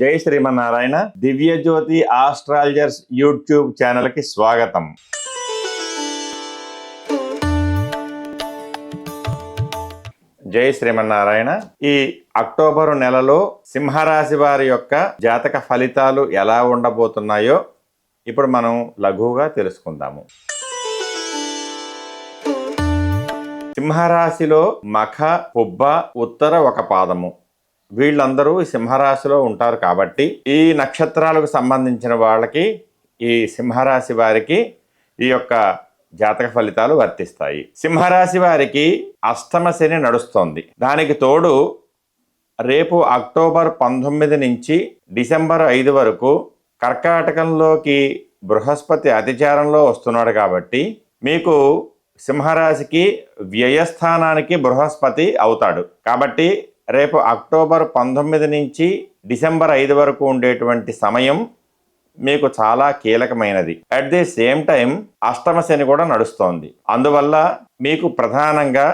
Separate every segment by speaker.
Speaker 1: జై Srimannarayana Divya Jyothi astrologers YouTube ఛానల్కి స్వాగతం. జై శ్రీమన్నారాయణ. ఈ అక్టోబరు నెలలో సింహరాశి వారి యొక్క జాతక ఫలితాలు ఎలా ఉండబోతున్నాయో ఇప్పుడు మనం లఘువుగా తెలుసుకుందాము. సింహరాశిలో మఖ పుబ్బ ఉత్తర ఒక పాదము. వీళ్ళందరూ సింహరాశిలో ఉంటారు కాబట్టి ఈ నక్షత్రాలకు సంబంధించిన వాళ్ళకి ఈ సింహరాశి వారికి ఈ యొక్క జాతక ఫలితాలు వర్తిస్తాయి. సింహరాశి వారికి అష్టమ శని నడుస్తోంది. దానికి తోడు రేపు అక్టోబర్ పంతొమ్మిది నుంచి డిసెంబర్ ఐదు వరకు కర్కాటకంలోకి బృహస్పతి అతిచారంలో వస్తున్నాడు కాబట్టి మీకు సింహరాశికి వ్యయస్థానానికి బృహస్పతి అవుతాడు. కాబట్టి రేపు అక్టోబర్ పంతొమ్మిది నుంచి డిసెంబర్ ఐదు వరకు ఉండేటువంటి సమయం మీకు చాలా కీలకమైనది. అట్ ది సేమ్ టైం అష్టమ శని కూడా నడుస్తోంది. అందువల్ల మీకు ప్రధానంగా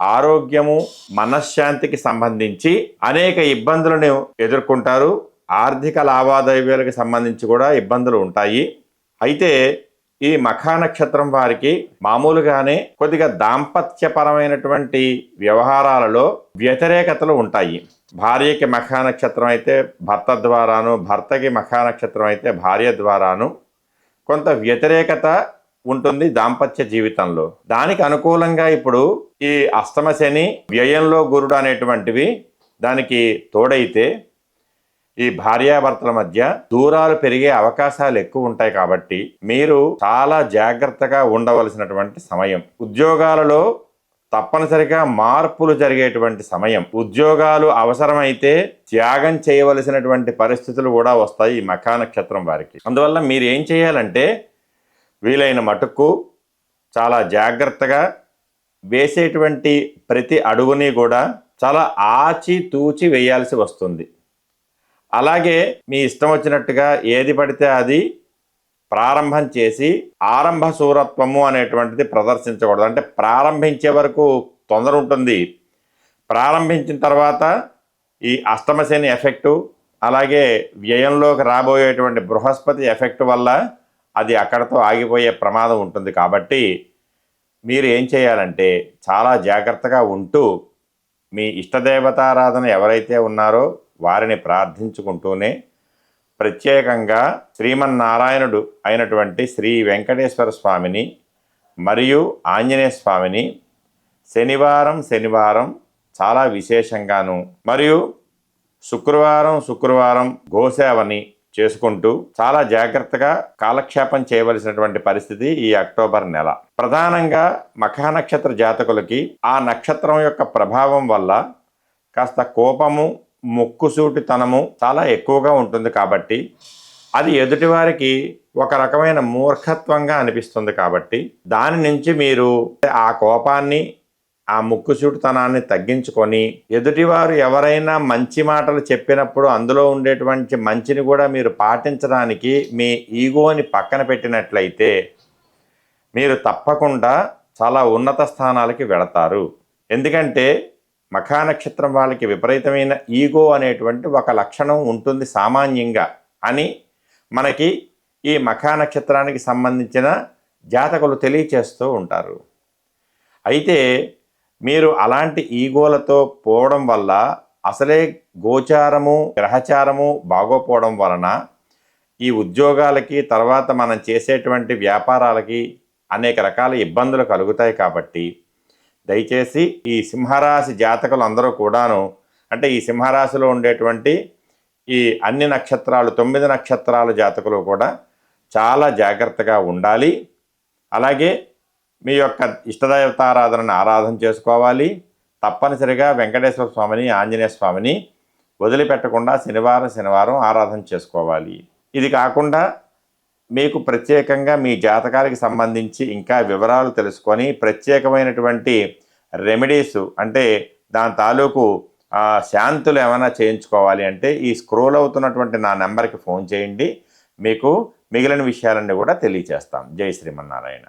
Speaker 1: ఆరోగ్యము మనశ్శాంతికి సంబంధించి అనేక ఇబ్బందులను ఎదుర్కొంటారు. ఆర్థిక లావాదేవీలకు సంబంధించి కూడా ఇబ్బందులు ఉంటాయి. అయితే ఈ మఖా నక్షత్రం వారికి మామూలుగానే కొద్దిగా దాంపత్యపరమైనటువంటి వ్యవహారాలలో వ్యతిరేకతలు ఉంటాయి. భార్యకి మఖా నక్షత్రం అయితే భర్త ద్వారాను భర్తకి మఖా నక్షత్రం అయితే భార్య ద్వారాను కొంత వ్యతిరేకత ఉంటుంది దాంపత్య జీవితంలో. దానికి అనుకూలంగా ఇప్పుడు ఈ అష్టమ శని వ్యయంలో గురుడు అనేటువంటివి దానికి తోడైతే ఈ భార్యాభర్తల మధ్య దూరాలు పెరిగే అవకాశాలు ఎక్కువ ఉంటాయి కాబట్టి మీరు చాలా జాగ్రత్తగా ఉండవలసినటువంటి సమయం. ఉద్యోగాలలో తప్పనిసరిగా మార్పులు జరిగేటువంటి సమయం. ఉద్యోగాలు అవసరమైతే త్యాగం చేయవలసినటువంటి పరిస్థితులు కూడా వస్తాయి ఈ మఖా నక్షత్రం వారికి. అందువల్ల మీరు ఏం చేయాలంటే వీలైన మటుకు చాలా జాగ్రత్తగా వేసేటువంటి ప్రతి అడుగుని కూడా చాలా ఆచి తూచి వేయాల్సి వస్తుంది. అలాగే మీ ఇష్టం వచ్చినట్టుగా ఏది పడితే అది ప్రారంభం చేసి ఆరంభ సూరత్వము అనేటువంటిది ప్రదర్శించకూడదు. అంటే ప్రారంభించే వరకు తొందర ఉంటుంది. ప్రారంభించిన తర్వాత ఈ అష్టమశని ఎఫెక్టు అలాగే వ్యయంలోకి రాబోయేటువంటి బృహస్పతి ఎఫెక్ట్ వల్ల అది అక్కడతో ఆగిపోయే ప్రమాదం ఉంటుంది. కాబట్టి మీరు ఏం చేయాలంటే చాలా జాగ్రత్తగా ఉంటూ మీ ఇష్టదేవతారాధన ఎవరైతే ఉన్నారో వారిని ప్రార్థించుకుంటూనే ప్రత్యేకంగా శ్రీమన్నారాయణుడు అయినటువంటి శ్రీ వెంకటేశ్వర స్వామిని మరియు ఆంజనేయ స్వామిని శనివారం శనివారం చాలా విశేషంగాను మరియు శుక్రవారం శుక్రవారం గోసేవని చేసుకుంటూ చాలా జాగ్రత్తగా కాలక్షేపం చేయవలసినటువంటి పరిస్థితి ఈ అక్టోబర్ నెల. ప్రధానంగా మఖా నక్షత్ర జాతకులకి ఆ నక్షత్రం యొక్క ప్రభావం వల్ల కాస్త కోపము ముక్కుసూటితనము చాలా ఎక్కువగా ఉంటుంది కాబట్టి అది ఎదుటివారికి ఒక రకమైన మూర్ఖత్వంగా అనిపిస్తుంది కాబట్టి దాని నుంచి మీరు ఆ కోపాన్ని ఆ ముక్కుసూటితనాన్ని తగ్గించుకొని ఎదుటివారు ఎవరైనా మంచి మాటలు చెప్పినప్పుడు అందులో ఉండేటువంటి మంచిని కూడా మీరు పాటించడానికి మీ ఈగోని పక్కన పెట్టినట్లయితే మీరు తప్పకుండా చాలా ఉన్నత స్థానాలకి వెళతారు. ఎందుకంటే మఖా నక్షత్రం వాళ్ళకి విపరీతమైన ఈగో అనేటువంటి ఒక లక్షణం ఉంటుంది సామాన్యంగా అని మనకి ఈ మఖా నక్షత్రానికి సంబంధించిన జాతకులు తెలియచేస్తూ ఉంటారు. అయితే మీరు అలాంటి ఈగోలతో పోవడం వల్ల అసలే గోచారము గ్రహచారము బాగోపోవడం వలన ఈ ఉద్యోగాలకి తర్వాత మనం చేసేటువంటి వ్యాపారాలకి అనేక రకాల ఇబ్బందులు కలుగుతాయి కాబట్టి దయచేసి ఈ సింహరాశి జాతకులు అందరూ కూడాను అంటే ఈ సింహరాశిలో ఉండేటువంటి ఈ అన్ని నక్షత్రాలు తొమ్మిది నక్షత్రాల జాతకులు కూడా చాలా జాగ్రత్తగా ఉండాలి. అలాగే మీ యొక్క ఇష్టదేవతారాధనను ఆరాధన చేసుకోవాలి. తప్పనిసరిగా వెంకటేశ్వర స్వామిని ఆంజనేయ స్వామిని వదిలిపెట్టకుండా శనివారం శనివారం ఆరాధన చేసుకోవాలి. ఇది కాకుండా మీకు ప్రత్యేకంగా మీ జాతకాలకి సంబంధించి ఇంకా వివరాలు తెలుసుకొని ప్రత్యేకమైనటువంటి రెమెడీస్ అంటే దాని తాలూకు శాంతులు ఏమైనా చేయించుకోవాలి అంటే ఈ స్క్రోల్ అవుతున్నటువంటి నా నెంబర్కి ఫోన్ చేయండి. మీకు మిగిలిన విషయాలన్నీ కూడా తెలియచేస్తాం. జై శ్రీమన్నారాయణ.